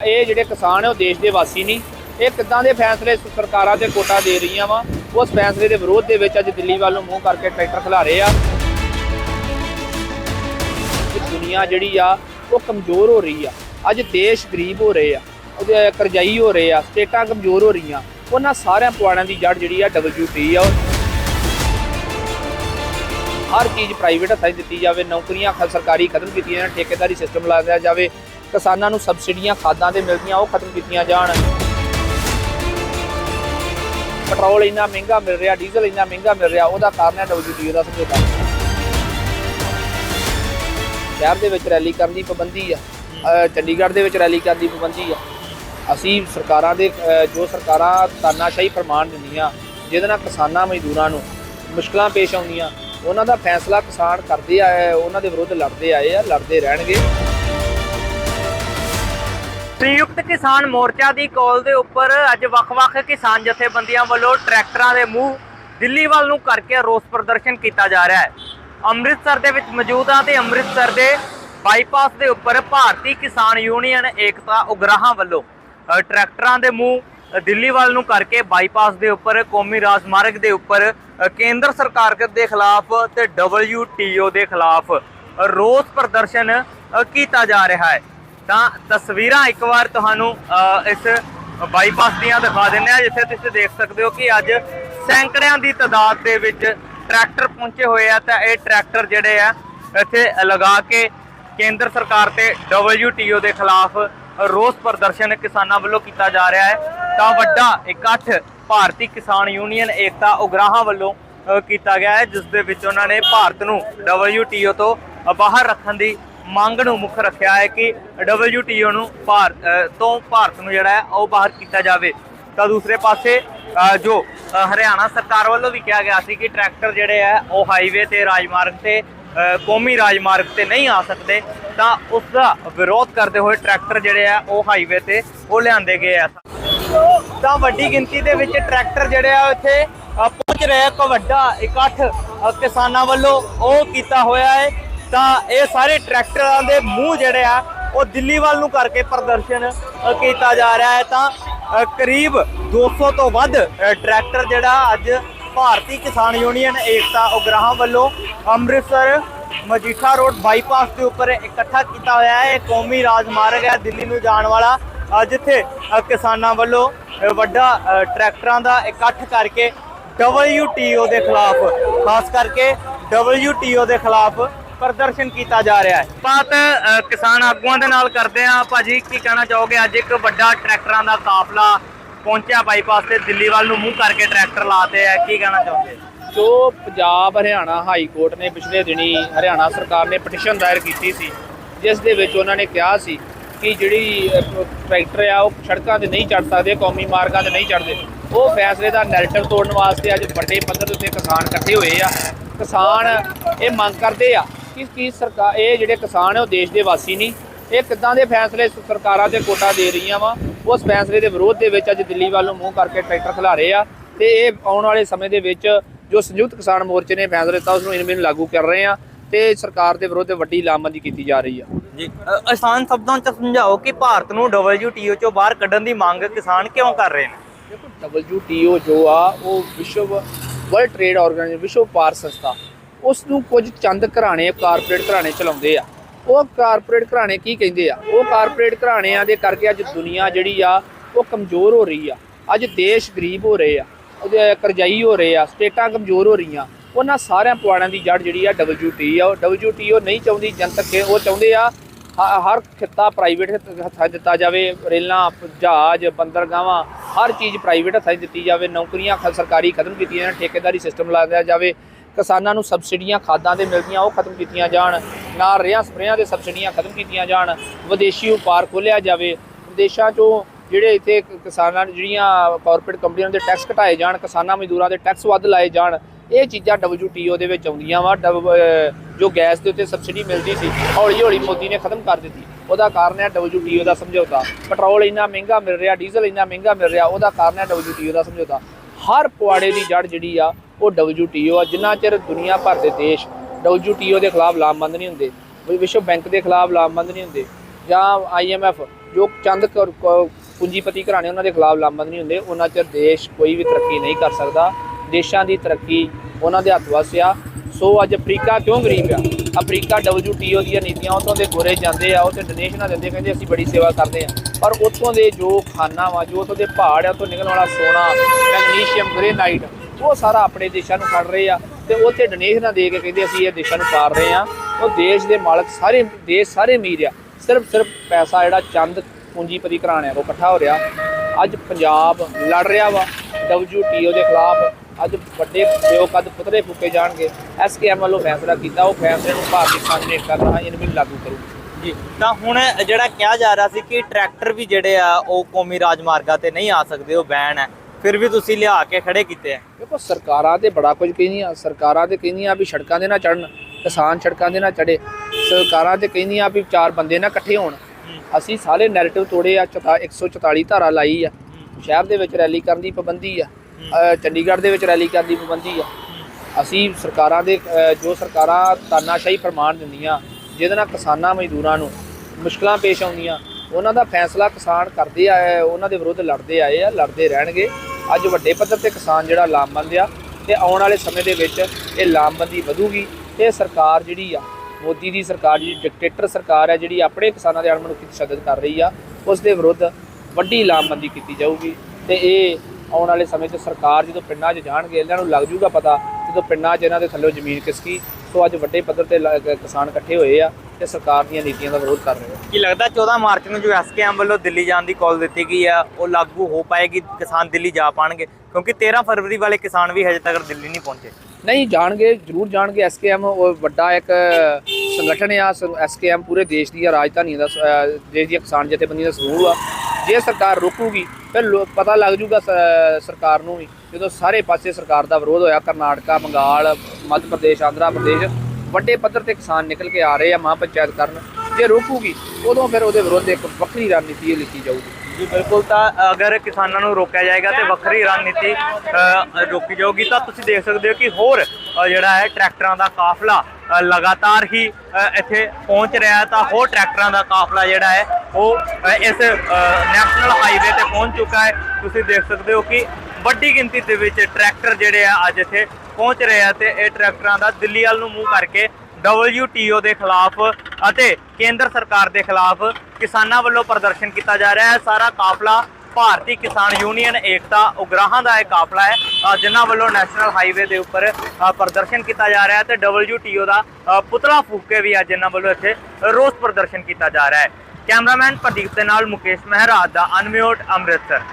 ਇਹ ਜਿਹੜੇ ਕਿਸਾਨ ਹੈ ਉਹ ਦੇਸ਼ ਦੇ ਵਾਸੀ ਨਹੀਂ। ਇਹ ਕਿੱਦਾਂ ਦੇ ਫੈਸਲੇ ਸਰਕਾਰਾਂ ਤੇ ਕੋਟਾ ਦੇ ਰਹੀਆਂ ਵਾ, ਉਸ ਫੈਸਲੇ ਦੇ ਵਿਰੋਧ ਦੇ ਵਿੱਚ ਅੱਜ ਦਿੱਲੀ ਵੱਲ ਨੂੰ ਮੂੰਹ ਕਰਕੇ ਟਰੈਕਟਰ ਖਿਲਾ ਰਹੇ ਆ। ਇਹ ਦੁਨੀਆ ਜਿਹੜੀ ਆ, ਉਹ ਕਮਜ਼ੋਰ ਹੋ ਰਹੀ ਆ। ਅੱਜ ਦੇਸ਼ ਗਰੀਬ ਹੋ ਰਹੇ ਆ, ਉਹਦੇ, ਕਰਜ਼ਾਈ ਹੋ ਰਹੇ ਆ, ਸਟੇਟਾਂ ਕਮਜ਼ੋਰ ਹੋ ਰਹੀਆਂ। ਉਹਨਾਂ ਸਾਰਿਆਂ ਪੁਆੜਾਂ ਦੀ ਜੜ ਜਿਹੜੀ ਆ WT ਆ। ਉਹ ਹਰ ਚੀਜ਼ ਪ੍ਰਾਈਵੇਟ ਹੱਥਾਂ 'ਚ ਦਿੱਤੀ ਜਾਵੇ, ਨੌਕਰੀਆਂ ਸਰਕਾਰੀ ਖਤਮ ਕੀਤੀਆਂ ਜਾਣ, ਠੇਕੇਦਾਰੀ ਸਿਸਟਮ ਲਾ ਲਾਇਆ ਜਾਵੇ। ਕਿਸਾਨਾਂ ਨੂੰ ਸਬਸਿਡੀਆਂ ਖਾਦਾਂ ਤੇ ਮਿਲਦੀਆਂ, ਉਹ ਖਤਮ ਕੀਤੀਆਂ ਜਾਣ। ਪੈਟਰੋਲ ਇੰਨਾ ਮਹਿੰਗਾ ਮਿਲ ਰਿਹਾ, ਡੀਜ਼ਲ ਇੰਨਾ ਮਹਿੰਗਾ ਮਿਲ ਰਿਹਾ, ਉਹਦਾ ਕਾਰਨ ਹੈ WTO ਦਾ ਸਮਝੌਤਾ ਸ਼ਹਿਰ ਦੇ ਵਿੱਚ ਰੈਲੀ ਕਰਨ ਦੀ ਪਾਬੰਦੀ ਆ ਚੰਡੀਗੜ੍ਹ ਦੇ ਵਿੱਚ ਰੈਲੀ ਕਰਨ ਦੀ ਪਾਬੰਦੀ ਆ। ਅਸੀਂ ਸਰਕਾਰਾਂ ਦੇ ਜੋ ਸਰਕਾਰਾਂ ਤਾਨਾਸ਼ਾਹੀ ਫਰਮਾਨ ਦਿੰਦੀਆਂ, ਜਿਹਦੇ ਨਾਲ ਕਿਸਾਨਾਂ, ਮਜ਼ਦੂਰਾਂ ਨੂੰ ਮੁਸ਼ਕਲਾਂ ਪੇਸ਼ ਆਉਂਦੀਆਂ, ਉਹਨਾਂ ਦਾ ਫੈਸਲਾ ਕਿਸਾਨ ਕਰਦੇ ਆਏ, ਉਹਨਾਂ ਦੇ ਵਿਰੁੱਧ ਲੜਦੇ ਆਏ ਆ, ਲੜਦੇ ਰਹਿਣਗੇ। ਸੰਯੁਕਤ ਕਿਸਾਨ ਮੋਰਚਾ ਦੀ ਕਾਲ ਦੇ ਉੱਪਰ ਅੱਜ ਵੱਖ-ਵੱਖ ਕਿਸਾਨ ਜਥੇਬੰਦੀਆਂ ਵੱਲੋਂ ਟਰੈਕਟਰਾਂ ਦੇ ਮੂੰਹ ਦਿੱਲੀ ਵੱਲ ਨੂੰ ਕਰਕੇ ਰੋਸ ਪ੍ਰਦਰਸ਼ਨ ਕੀਤਾ ਜਾ ਰਿਹਾ ਹੈ। ਅੰਮ੍ਰਿਤਸਰ ਦੇ ਵਿੱਚ ਮੌਜੂਦ ਹਾਂ ਤੇ ਅੰਮ੍ਰਿਤਸਰ ਦੇ ਬਾਈਪਾਸ ਦੇ ਉੱਪਰ ਭਾਰਤੀ ਕਿਸਾਨ ਯੂਨੀਅਨ ਏਕਤਾ ਉਗਰਾਹਾਂ ਵੱਲੋਂ ਟਰੈਕਟਰਾਂ ਦੇ ਮੂੰਹ ਦਿੱਲੀ ਵੱਲ ਨੂੰ ਕਰਕੇ ਬਾਈਪਾਸ ਦੇ ਉੱਪਰ, ਕੌਮੀ ਰਾਜਮਾਰਗ ਦੇ ਉੱਪਰ ਕੇਂਦਰ ਸਰਕਾਰ ਦੇ ਖਿਲਾਫ ਤੇ WTO ਦੇ ਖਿਲਾਫ ਰੋਸ ਪ੍ਰਦਰਸ਼ਨ ਕੀਤਾ ਜਾ ਰਿਹਾ ਹੈ। ਤਾਂ ਤਸਵੀਰਾਂ ਇੱਕ ਵਾਰ ਤੁਹਾਨੂੰ ਇਸ ਬਾਈਪਾਸ ਦੀਆਂ ਦਿਖਾ ਦਿੰਦੇ ਆ ਜਿੱਥੇ ਤੁਸੀਂ ਦੇਖ ਸਕਦੇ ਹੋ ਕਿ ਅੱਜ ਸੈਂਕੜਿਆਂ ਦੀ ਤਾਦਾਦ ਦੇ ਵਿੱਚ ਟਰੈਕਟਰ ਪਹੁੰਚੇ ਹੋਏ ਆ। ਤਾਂ ਇਹ ਟਰੈਕਟਰ ਜਿਹੜੇ ਆ, ਇੱਥੇ ਲਗਾ ਕੇ ਕੇਂਦਰ ਸਰਕਾਰ ਤੇ WTO ਦੇ ਖਿਲਾਫ ਰੋਸ ਪ੍ਰਦਰਸ਼ਨ ਕਿਸਾਨਾਂ ਵੱਲੋਂ ਕੀਤਾ ਜਾ ਰਿਹਾ ਹੈ। ਤਾਂ ਵੱਡਾ ਇਕੱਠ ਭਾਰਤੀ ਕਿਸਾਨ ਯੂਨੀਅਨ ਏਕਤਾ ਉਗਰਾਹਾਂ ਵੱਲੋਂ ਕੀਤਾ ਗਿਆ ਹੈ, ਜਿਸ ਦੇ ਵਿੱਚ ਉਹਨਾਂ ਨੇ ਭਾਰਤ ਨੂੰ WTO ਤੋਂ ਬਾਹਰ ਰੱਖਣ ਦੀ ਮੰਗ ਨੂੰ ਮੁੱਖ ਰੱਖਿਆ ਹੈ ਕਿ WTO ਨੂੰ ਭਾਰਤ ਤੋਂ ਭਾਰਤ ਨੂੰ ਜਿਹੜਾ ਹੈ ਉਹ ਬਾਹਰ ਕੀਤਾ ਜਾਵੇ। ਤਾਂ ਦੂਸਰੇ ਪਾਸੇ ਜੋ ਹਰਿਆਣਾ ਸਰਕਾਰ ਵੱਲੋਂ ਵੀ ਕਿਹਾ ਗਿਆ ਸੀ ਕਿ ਟਰੈਕਟਰ ਜਿਹੜੇ ਆ ਉਹ ਹਾਈਵੇ ਤੇ, ਰਾਜਮਾਰਗ ਤੇ ਕੌਮੀ ਰਾਜਮਾਰਗ ਤੇ ਨਹੀਂ ਆ ਸਕਦੇ। ਤਾਂ ਉਸ ਦਾ ਵਿਰੋਧ ਕਰਦੇ ਹੋਏ ਟਰੈਕਟਰ ਜਿਹੜੇ ਆ ਉਹ ਹਾਈਵੇ ਤੇ, ਉਹ ਲਿਆਂਦੇ ਗਏ ਆ। ਤਾਂ ਵੱਡੀ ਗਿਣਤੀ ਦੇ ਵਿੱਚ ਟਰੈਕਟਰ ਜਿਹੜੇ ਆ, ਇੱਥੇ ਪਹੁੰਚ ਰਹੇ ਆ। ਇੱਕ ਵੱਡਾ ਇਕੱਠ ਕਿਸਾਨਾਂ ਵੱਲੋਂ ਉਹ ਕੀਤਾ ਹੋਇਆ ਹੈ ਤਾਂ ਇਹ ਸਾਰੇ ਟਰੈਕਟਰਾਂ ਦੇ ਮੂੰਹ ਜਿਹੜੇ ਆ ਉਹ ਦਿੱਲੀ ਵੱਲ ਨੂੰ ਕਰਕੇ ਪ੍ਰਦਰਸ਼ਨ ਕੀਤਾ ਜਾ ਰਿਹਾ ਹੈ। ਤਾਂ ਅ, ਕਰੀਬ 200 ਤੋਂ ਵੱਧ ਟਰੈਕਟਰ ਜਿਹੜਾ ਅੱਜ ਭਾਰਤੀ ਕਿਸਾਨ ਯੂਨੀਅਨ ਏਕਤਾ ਉਗਰਾਹਾਂ ਵੱਲੋਂ ਅੰਮ੍ਰਿਤਸਰ ਮਜੀਠਾ ਰੋਡ ਬਾਈਪਾਸ ਦੇ ਉੱਪਰ ਇਕੱਠਾ ਕੀਤਾ ਹੋਇਆ ਹੈ। ਇਹ ਕੌਮੀ ਰਾਜਮਾਰਗ ਹੈ ਦਿੱਲੀ ਨੂੰ ਜਾਣ ਵਾਲਾ ਜਿੱਥੇ ਕਿਸਾਨਾਂ ਵੱਲੋਂ ਵੱਡਾ ਟਰੈਕਟਰਾਂ ਦਾ ਇਕੱਠ ਕਰਕੇ WTO ਦੇ ਖਿਲਾਫ ਖਾਸ ਕਰਕੇ WTO ਦੇ ਖਿਲਾਫ ਪ੍ਰਦਰਸ਼ਨ ਕੀਤਾ ਜਾ ਰਿਹਾ ਹੈ। ਬਾਤ ਕਿਸਾਨ ਆਗੂਆਂ ਦੇ ਨਾਲ ਕਰਦੇ ਆ ਭਾਜੀ ਕੀ ਕਹਿਣਾ ਚਾਹੋਗੇ? ਅੱਜ ਇੱਕ ਵੱਡਾ ਟਰੈਕਟਰਾਂ ਦਾ ਕਾਫਲਾ ਪਹੁੰਚਿਆ ਬਾਈਪਾਸ ਤੇ। ਦਿੱਲੀ ਵੱਲ ਨੂੰ ਮੂੰਹ ਕਰਕੇ ਟਰੈਕਟਰ ਲਾਤੇ ਆ ਕੀ ਕਹਿਣਾ ਚਾਹੋਗੇ? ਜੋ ਪੰਜਾਬ ਹਰਿਆਣਾ ਹਾਈ ਕੋਰਟ ਨੇ ਪਿਛਲੇ ਦਿਨੀ ਹਰਿਆਣਾ ਸਰਕਾਰ ਨੇ ਪਟੀਸ਼ਨ ਦਾਇਰ ਕੀਤੀ ਸੀ ਜਿਸ ਦੇ ਵਿੱਚ ਉਹਨਾਂ ਨੇ ਕਿਹਾ ਸੀ ਕਿ ਜਿਹੜੀ ਟਰੈਕਟਰ ਆ ਉਹ ਸੜਕਾਂ ਤੇ ਨਹੀਂ ਚੜ ਸਕਦੇ ਕੌਮੀ ਮਾਰਗਾਂ ਤੇ ਨਹੀਂ ਚੜਦੇ ਉਹ ਫੈਸਲੇ ਦਾ ਨੈਰੇਟਿਵ ਤੋੜਨ ਵਾਸਤੇ ਅੱਜ ਵੱਡੇ ਪੱਧਰ ਉੱਤੇ ਕਿਸਾਨ ਇਕੱਠੇ ਹੋਏ ਆ। ਕਿਸਾਨ ਇਹ ਮੰਗ ਕਰਦੇ ਆ ਕਿ ਕੀ ਸਰਕਾਰ ਇਹ ਜਿਹੜੇ ਕਿਸਾਨ ਹੈ ਉਹ ਦੇਸ਼ ਦੇ ਵਾਸੀ ਨਹੀਂ। ਇਹ ਕਿੱਦਾਂ ਦੇ ਫੈਸਲੇ ਸਰਕਾਰਾਂ ਤੇ ਕੋਟਾ ਦੇ ਰਹੀਆਂ ਵਾ ਉਸ ਫੈਸਲੇ ਦੇ ਵਿਰੋਧ ਦੇ ਵਿੱਚ ਅੱਜ ਦਿੱਲੀ ਵੱਲ ਨੂੰ ਮੂੰਹ ਕਰਕੇ ਟਰੈਕਟਰ ਖਿਲਾ ਰਹੇ ਆ ਤੇ ਇਹ ਆਉਣ ਵਾਲੇ ਸਮੇਂ ਦੇ ਵਿੱਚ ਜੋ ਸੰਯੁਕਤ ਕਿਸਾਨ ਮੋਰਚੇ ਨੇ ਫੈਸਲਾ ਲਿੱਤਾ ਉਸ ਨੂੰ ਇਨ ਬਿਨ ਲਾਗੂ ਕਰ ਰਹੇ ਆ ਤੇ ਸਰਕਾਰ ਦੇ ਵਿਰੁੱਧ ਵੱਡੀ ਲਾਮਬੰਦੀ ਕੀਤੀ ਜਾ ਰਹੀ ਆ। ਜੀ। ਆਸਾਨ ਸ਼ਬਦਾਂ ਚ ਸਮਝਾਓ ਕਿ ਭਾਰਤ ਨੂੰ WTO ਚੋਂ ਬਾਹਰ ਕੱਢਣ ਦੀ ਮੰਗ ਕਿਸਾਨ ਕਿਉਂ ਕਰ ਰਹੇ ਨੇ? ਦੇਖੋ WTO ਜੋ ਆ ਉਹ ਵਿਸ਼ਵ ਵਰਲਡ ਟ੍ਰੇਡ ਆਰਗੇਨਾਈਜੇਸ਼ਨ ਵਿਸ਼ਵ ਵਪਾਰ ਸੰਸਥਾ। ਉਸ ਨੂੰ ਕੁਝ ਚੰਦ ਘਰਾਣੇ ਕਾਰਪੋਰੇਟ ਘਰਾਣੇ ਚਲਾਉਂਦੇ ਆ। ਉਹ ਕਾਰਪੋਰੇਟ ਘਰਾਣੇ ਕੀ ਕਹਿੰਦੇ ਆ? ਉਹ ਕਾਰਪੋਰੇਟ ਘਰਾਣਿਆਂ ਦੇ ਕਰਕੇ ਅੱਜ ਦੁਨੀਆ ਜਿਹੜੀ ਆ, ਉਹ ਕਮਜ਼ੋਰ ਹੋ ਰਹੀ ਆ। ਅੱਜ ਦੇਸ਼ ਗਰੀਬ ਹੋ ਰਹੇ ਆ, ਉਹਦੇ ਕਰਜ਼ਾਈ ਹੋ ਰਹੇ ਆ, ਸਟੇਟਾਂ ਕਮਜ਼ੋਰ ਹੋ ਰਹੀਆਂ। ਉਹਨਾਂ ਸਾਰਿਆਂ ਪੁਆੜਾਂ ਦੀ ਜੜ ਜਿਹੜੀ ਆ WTO ਆ। ਉਹ WTO ਨਹੀਂ ਚਾਹੁੰਦੀ, ਜਨਤਕ ਉਹ ਚਾਹੁੰਦੇ ਆ, ਹ- ਹਰ ਖਿੱਤਾ ਪ੍ਰਾਈਵੇਟ ਹੱਥਾਂ 'ਚ ਦਿੱਤਾ ਜਾਵੇ। ਰੇਲਾਂ, ਜਹਾਜ਼ ਬੰਦਰਗਾਵਾਂ ਹਰ ਚੀਜ਼ ਪ੍ਰਾਈਵੇਟ ਹੱਥਾਂ 'ਚ ਦਿੱਤੀ ਜਾਵੇ। ਨੌਕਰੀਆਂ ਖ- ਸਰਕਾਰੀ ਖਤਮ ਕੀਤੀਆਂ ਜਾਣ, ਠੇਕੇਦਾਰੀ ਸਿਸਟਮ ਲਾਇਆ ਜਾਵੇ। ਕਿਸਾਨਾਂ ਨੂੰ ਸਬਸਿਡੀਆਂ ਖਾਦਾਂ ਤੇ ਮਿਲਦੀਆਂ, ਉਹ ਖਤਮ ਕੀਤੀਆਂ ਜਾਣ। ਨਾਲ ਰੇਹਾਂ ਸਪਰੇਆਂ ਦੇ ਸਬਸਿਡੀਆਂ ਖਤਮ ਕੀਤੀਆਂ ਜਾਣ। ਵਿਦੇਸ਼ੀ ਵਪਾਰ ਖੋਲ੍ਹਿਆ ਜਾਵੇ। ਵਿਦੇਸ਼ਾਂ 'ਚੋਂ ਜਿਹੜੇ ਇੱਥੇ ਕਿਸਾਨਾਂ ਜਿਹੜੀਆਂ ਕਾਰਪੋਰੇਟ ਕੰਪਨੀਆਂ ਦੇ ਟੈਕਸ ਘਟਾਏ ਜਾਣ, ਕਿਸਾਨਾਂ ਮਜ਼ਦੂਰਾਂ ਦੇ ਟੈਕਸ ਵੱਧ ਲਾਏ ਜਾਣ, ਇਹ ਚੀਜ਼ਾਂ WTO ਦੇ ਵਿੱਚ ਆਉਂਦੀਆਂ ਵਾ। ਜੋ ਗੈਸ ਦੇ ਉੱਤੇ ਸਬਸਿਡੀ ਮਿਲਦੀ ਸੀ ਹੌਲੀ ਹੌਲੀ ਮੋਦੀ ਨੇ ਖਤਮ ਕਰ ਦਿੱਤੀ। ਉਹਦਾ ਕਾਰਨ ਹੈ WTO ਦਾ ਸਮਝੌਤਾ। ਪੈਟਰੋਲ ਇੰਨਾ ਮਹਿੰਗਾ ਮਿਲ ਰਿਹਾ, ਡੀਜ਼ਲ ਇੰਨਾ ਮਹਿੰਗਾ ਮਿਲ ਰਿਹਾ, ਉਹਦਾ ਕਾਰਨ ਹੈ WTO ਦਾ ਸਮਝੌਤਾ। ਹਰ ਪੁਆੜੇ ਦੀ ਜੜ ਜਿਹੜੀ ਆ ਉਹ WTO ਆ, ਜਿੰਨਾ ਚਿਰ ਦੁਨੀਆ ਭਰ ਦੇ ਦੇਸ਼ WTO ਦੇ ਖਿਲਾਫ ਲਾਮਬੰਦ ਨਹੀਂ ਹੁੰਦੇ ਵਿਸ਼ਵ ਬੈਂਕ ਦੇ ਖਿਲਾਫ ਲਾਮਬੰਦ ਨਹੀਂ ਹੁੰਦੇ, ਜਾਂ IMF ਜੋ ਚੰਦ ਕ- ਕ- ਪੂੰਜੀਪਤੀ ਘਰਾਣੇ ਉਹਨਾਂ ਦੇ ਖਿਲਾਫ ਲਾਮਬੰਦ ਨਹੀਂ ਹੁੰਦੇ, ਉਹਨਾਂ ਚਿਰ ਦੇਸ਼ ਕੋਈ ਵੀ ਤਰੱਕੀ ਨਹੀਂ ਕਰ ਸਕਦਾ, ਦੇਸ਼ਾਂ ਦੀ ਤਰੱਕੀ ਉਹਨਾਂ ਦੇ ਹੱਥ ਵੱਸ ਆ। ਸੋ ਅੱਜ ਅਫਰੀਕਾ ਕਿਉਂ ਗਰੀਬ ਆ? ਅਫਰੀਕਾ WTO ਦੀਆਂ ਨੀਤੀਆਂ ਉਤੋਂ ਦੇ ਗੋਰੇ ਜਾਂਦੇ ਆ, ਉੱਥੇ ਡੋਨੇਸ਼ਨਾਂ ਦਿੰਦੇ ਕਹਿੰਦੇ ਅਸੀਂ ਬੜੀ ਸੇਵਾ ਕਰਦੇ ਆ। ਪਰ ਉੱਥੋਂ ਦੇ ਜੋ ਖਾਨਾ ਵਾ, ਜੋ ਉੱਥੋਂ ਦੇ ਪਹਾੜ ਆ, ਉੱਥੋਂ ਨਿਕਲਣ ਵਾਲਾ ਸੋਨਾ, ਮੈਗਨੀਸ਼ੀਅਮ, ਗ੍ਰੇਨਾਈਟ ਉਹ ਸਾਰਾ ਆਪਣੇ ਦੇਸ਼ਾਂ ਨੂੰ ਫੜ ਰਹੇ ਆ ਤੇ ਉੱਥੇ ਡਨੇਸ਼ ਡੋਨੇਸ਼ਨਾਂ ਦੇ ਕੇ ਕਹਿੰਦੇ ਅਸੀਂ ਇਹ ਦੇਸ਼ਾਂ ਨੂੰ ਪਾਰ ਰਹੇ ਆ। ਉਹ ਦੇਸ਼ ਦੇ ਮਾਲਕ ਸਾਰੇ, ਦੇਸ਼ ਸਾਰੇ ਅਮੀਰ ਆ। ਸਿਰਫ ਸਿਰਫ ਪੈਸਾ ਜਿਹੜਾ ਚੰਦ ਪੂੰਜੀਪਤੀ ਘਰਾਣਿਆਂ ਕੋਲ ਇਕੱਠਾ ਹੋ ਰਿਹਾ। ਅੱਜ ਪੰਜਾਬ ਲੜ ਰਿਹਾ ਵਾ। WTO ਦੇ ਖਿਲਾਫ ਅੱਜ ਵੱਡੇ ਪਿਓ ਕਦ ਪੁਤਰੇ ਫੂਕੇ ਜਾਣਗੇ। ਐਸਕੇਐਮ ਵੱਲੋਂ ਫੈਸਲਾ ਕੀਤਾ। ਉਹ ਫੈਸਲੇ ਨੂੰ ਭਾਰਤੀ ਨੇ ਕਰਨਾ ਇਹਨੂੰ ਵੀ ਲਾਗੂ ਕਰੂ। ਜੀ, ਤਾਂ ਹੁਣ ਜਿਹੜਾ ਕਿਹਾ ਜਾ ਰਿਹਾ ਸੀ ਕਿ ਟਰੈਕਟਰ ਵੀ ਜਿਹੜੇ ਆ, ਉਹ ਕੌਮੀ ਰਾਜਮਾਰਗਾਂ ਤੇ ਨਹੀਂ ਆ ਸਕਦੇ, ਉਹ ਬੈਨ ਹੈ। ਫਿਰ ਵੀ ਤੁਸੀਂ ਲਿਆ ਕੇ ਖੜੇ ਕੀਤੇ ਆ। ਦੇਖੋ ਸਰਕਾਰਾਂ ਤੇ ਬੜਾ ਕੁਝ ਕਹਿੰਦੀਆਂ ਸਰਕਾਰਾਂ ਤੇ ਕਹਿੰਦੀਆਂ ਵੀ ਸੜਕਾਂ ਦੇ ਨਾ ਚੜਨ ਕਿਸਾਨ ਸੜਕਾਂ ਦੇ ਨਾ ਚੜੇ ਸਰਕਾਰਾਂ ਤੇ ਕਹਿੰਦੀਆਂ ਵੀ ਚਾਰ ਬੰਦੇ ਨਾ ਇਕੱਠੇ ਹੋਣ। ਅਸੀਂ ਸਾਰੇ ਨੈਰੇਟਿਵ ਤੋੜੇ ਆ ਚੌਥਾ 144 ਧਾਰਾ ਲਾਈ ਆ। ਸ਼ਹਿਰ ਦੇ ਵਿੱਚ ਰੈਲੀ ਕਰਨ ਦੀ ਪਾਬੰਦੀ ਆ। ਚੰਡੀਗੜ੍ਹ ਦੇ ਵਿੱਚ ਰੈਲੀ ਕਰਨ ਦੀ ਪਾਬੰਦੀ ਆ। ਅਸੀਂ ਸਰਕਾਰਾਂ ਦੇ ਜੋ ਸਰਕਾਰਾਂ ਤਾਨਾਸ਼ਾਹੀ ਫਰਮਾਨ ਦਿੰਦੀਆਂ ਜਿਹਦੇ ਨਾਲ ਕਿਸਾਨਾਂ ਮਜ਼ਦੂਰਾਂ ਨੂੰ ਮੁਸ਼ਕਲਾਂ ਪੇਸ਼ ਆਉਂਦੀਆਂ ਉਹਨਾਂ ਦਾ ਫੈਸਲਾ ਕਿਸਾਨ ਕਰਦੇ ਆ ਉਹਨਾਂ ਦੇ ਵਿਰੁੱਧ ਲੜਦੇ ਆਏ ਆ ਲੜਦੇ ਰਹਿਣਗੇ। ਅੱਜ ਵੱਡੇ ਪੱਧਰ ਤੇ ਕਿਸਾਨ ਜਿਹੜਾ ਲਾਮਬੰਦ ਆ ਤੇ ਆਉਣ ਵਾਲੇ ਸਮੇਂ ਦੇ ਵਿੱਚ ਇਹ ਲਾਮਬੰਦੀ ਵਧੂਗੀ ਤੇ ਸਰਕਾਰ ਜਿਹੜੀ ਆ, ਮੋਦੀ ਦੀ ਸਰਕਾਰ ਜਿਹੜੀ ਡਿਕਟੇਟਰ ਸਰਕਾਰ ਹੈ ਜਿਹੜੀ ਆਪਣੇ ਕਿਸਾਨਾਂ ਦੇ ਅਣਮਨੁੱਖੀ ਤਸ਼ੱਦਦ ਕਰ ਰਹੀ ਆ, ਉਸ ਦੇ ਵਿਰੁੱਧ ਵੱਡੀ ਲਾਮਬੰਦੀ ਕੀਤੀ ਜਾਊਗੀ ਤੇ ਇਹ ਆਉਣ ਵਾਲੇ ਸਮੇਂ 'ਚ ਸਰਕਾਰ ਜਦੋਂ ਪਿੰਡਾਂ 'ਚ ਜਾਣਗੇ, ਇਹਨਾਂ ਨੂੰ ਲੱਗ ਜੂਗਾ ਪਤਾ ਜਦੋਂ ਪਿੰਡਾਂ 'ਚ ਇਹਨਾਂ ਦੇ ਥੱਲੇ ਜ਼ਮੀਨ ਕਿਸਕੀ ਸੋ ਅੱਜ ਵੱਡੇ ਪੱਧਰ ਤੇ ਲ- ਕਿਸਾਨ ਇਕੱਠੇ ਹੋਏ ਆ। ਤੇ ਸਰਕਾਰ ਦੀਆਂ ਨੀਤੀਆਂ ਦਾ ਵਿਰੋਧ ਕਰ ਰਹੇ ਆ ਕੀ ਲੱਗਦਾ 14 ਮਾਰਚ ਨੂੰ ਜੋ ਐਸਕੇਐਮ ਵੱਲੋਂ ਦਿੱਲੀ ਜਾਣ ਦੀ ਕਾਲ ਦਿੱਤੀ ਗਈ ਹੈ ਉਹ ਲਾਗੂ ਹੋ ਪਾਏਗੀ ਕਿਸਾਨ ਦਿੱਲੀ ਜਾ ਪਾਣਗੇ? ਕਿਉਂਕਿ 13 ਫਰਵਰੀ ਵਾਲੇ ਕਿਸਾਨ ਵੀ ਹਜੇ ਤੱਕ ਦਿੱਲੀ ਨਹੀਂ ਪਹੁੰਚੇ। ਨਹੀਂ ਜਾਣਗੇ ਜ਼ਰੂਰ ਜਾਣਗੇ। ਐਸਕੇਐਮ ਉਹ ਵੱਡਾ ਇੱਕ ਸੰਗਠਨ ਆ ਐਸਕੇਐਮ ਪੂਰੇ ਦੇਸ਼ ਦੀਆਂ ਰਾਜਧਾਨੀਆਂ ਦਾ ਦੇਸ਼ ਦੀਆਂ ਕਿਸਾਨ ਜਥੇਬੰਦੀਆਂ ਦਾ ਸਮੂਹ ਆ। ਜੇ ਸਰਕਾਰ ਰੋਕੂਗੀ ਫਿਰ ਪਤਾ ਲੱਗ ਜੂਗਾ ਸਰਕਾਰ ਨੂੰ ਵੀ ਜਦੋਂ ਸਾਰੇ ਪਾਸੇ ਸਰਕਾਰ ਦਾ ਵਿਰੋਧ ਹੋਇਆ ਕਰਨਾਟਕਾ ਬੰਗਾਲ ਮੱਧ ਪ੍ਰਦੇਸ਼ ਆਂਧਰਾ ਪ੍ਰਦੇਸ਼ ਵੱਡੇ ਪੱਧਰ ਤੇ ਕਿਸਾਨ ਨਿਕਲ ਕੇ ਆ ਰਹੇ ਆ ਮਹਾਂ ਪੰਚਾਇਤ ਕਰਨ। ਜੇ ਰੋਕੂਗੀ, ਉਦੋਂ ਫਿਰ ਉਹਦੇ ਵਿਰੁੱਧ ਇੱਕ ਵੱਖਰੀ ਰਣਨੀਤੀ ਲਿਖੀ ਜਾਊਗੀ। ਜੀ, ਬਿਲਕੁਲ ਤਾਂ ਅਗਰ ਕਿਸਾਨਾਂ ਨੂੰ ਰੋਕਿਆ ਜਾਏਗਾ ਤੇ ਵੱਖਰੀ ਰਣਨੀਤੀ ਰੋਕੀ ਜਾਊਗੀ, ਤਾਂ ਤੁਸੀਂ ਦੇਖ ਸਕਦੇ ਹੋ ਕਿ ਹੋਰ ਜਿਹੜਾ ਹੈ ਟਰੈਕਟਰਾਂ ਦਾ ਕਾਫਲਾ ਲਗਾਤਾਰ ਹੀ ਇੱਥੇ ਪਹੁੰਚ ਰਿਹਾ ਤਾਂ ਹੋਰ ਟਰੈਕਟਰਾਂ ਦਾ ਕਾਫਲਾ ਜਿਹੜਾ ਹੈ, ਉਹ ਇਸ ਨੈਸ਼ਨਲ ਹਾਈਵੇ ਤੇ ਪਹੁੰਚ ਚੁੱਕਾ ਹੈ। ਤੁਸੀਂ ਦੇਖ ਸਕਦੇ ਹੋ ਕਿ ਵੱਡੀ ਗਿਣਤੀ ਦੇ ਵਿੱਚ ਟਰੈਕਟਰ ਜਿਹੜੇ ਆ ਅੱਜ ਇੱਥੇ ਪਹੁੰਚ ਰਿਹਾ ਆ ਤੇ ਇਹ ਟਰੈਕਟਰਾਂ ਦਾ ਦਿੱਲੀ ਵੱਲ ਨੂੰ ਮੂੰਹ ਕਰਕੇ WTO ਦੇ ਖਿਲਾਫ ਅਤੇ ਕੇਂਦਰ ਸਰਕਾਰ ਦੇ ਖਿਲਾਫ ਕਿਸਾਨਾਂ ਵੱਲੋਂ ਪ੍ਰਦਰਸ਼ਨ ਕੀਤਾ ਜਾ ਰਿਹਾ ਹੈ। ਸਾਰਾ ਕਾਫਲਾ ਭਾਰਤੀ ਕਿਸਾਨ ਯੂਨੀਅਨ, ਏਕਤਾ, ਉਗਰਾਹਾਂ ਦਾ ਇਹ ਕਾਫਲਾ ਹੈ ਜਿਨ੍ਹਾਂ ਵੱਲੋਂ ਨੈਸ਼ਨਲ ਹਾਈਵੇ ਦੇ ਉੱਪਰ ਪ੍ਰਦਰਸ਼ਨ ਕੀਤਾ ਜਾ ਰਿਹਾ ਹੈ ਤੇ WTO ਦਾ ਪੁਤਲਾ ਫੂਕ ਕੇ ਵੀ ਅੱਜ ਇਹਨਾਂ ਵੱਲੋਂ ਇੱਥੇ ਰੋਸ ਪ੍ਰਦਰਸ਼ਨ ਕੀਤਾ ਜਾ ਰਿਹਾ ਹੈ। ਕੈਮਰਾਮੈਨ ਪ੍ਰਦੀਪ ਦੇ ਨਾਲ ਮੁਕੇਸ਼ ਮਹਿਰਾਜ ਦਾ ਅਨਮਿਊਟ ਅੰਮ੍ਰਿਤਸਰ।